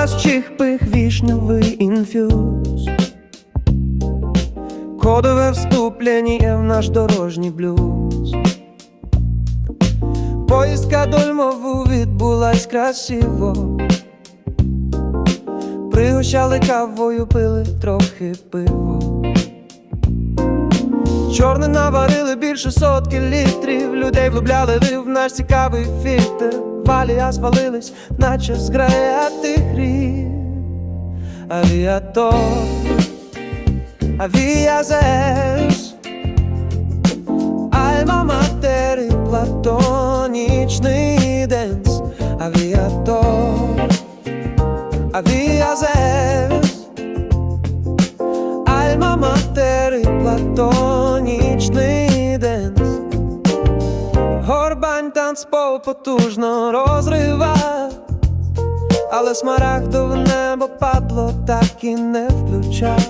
Папуасчих пих вішневий інфюз. Кодове вступлення в наш дорожній блюз. Поїздка до Львову відбулась красиво. Пригощали кавою, пили трохи пиво Чорне наварили більше сотки літрів. Людей влюбляли в наш цікавий фільтр. Валія звалились, наче зграя тигрів Авіатор, авіазес Альма матер і платонічний денс. Авіатор, авіазес Альма матер і платонічний денс Горбань танцпол потужно розрива, але смарагдове небо падло так і не включав.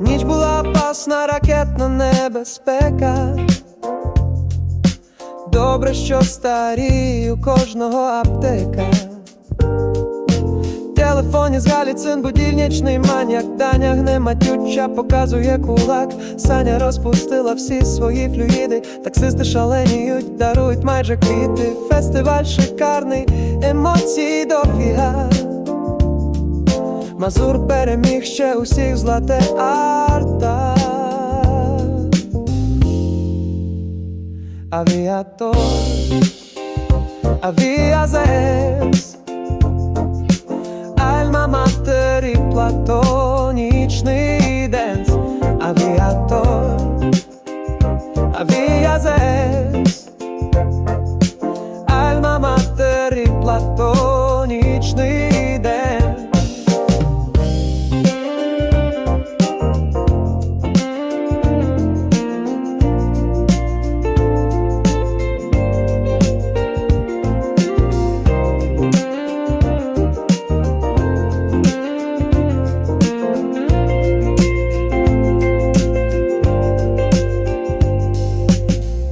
Ніч була опасна, ракетна небезпека. Добре, що старі у кожного аптека. Телефоні з Галіцин будільничний маніяк. Таня гне матюча, показує кулак. Саня розпустила всі свої флюїди. Таксисти шаленіють, дарують майже квіти. Фестиваль шикарний, емоції дофіга. Мазур переміг ще усіх злате арта. Авіатор, авіазес платонічний денс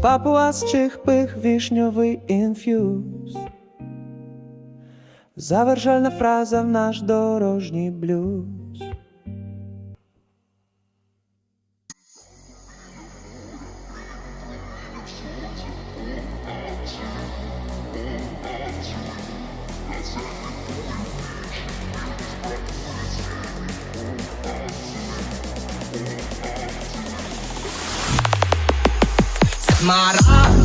Папуасчих пих вишньовий інфюз Завершальна фраза в наш дорожній блюз. Смарагд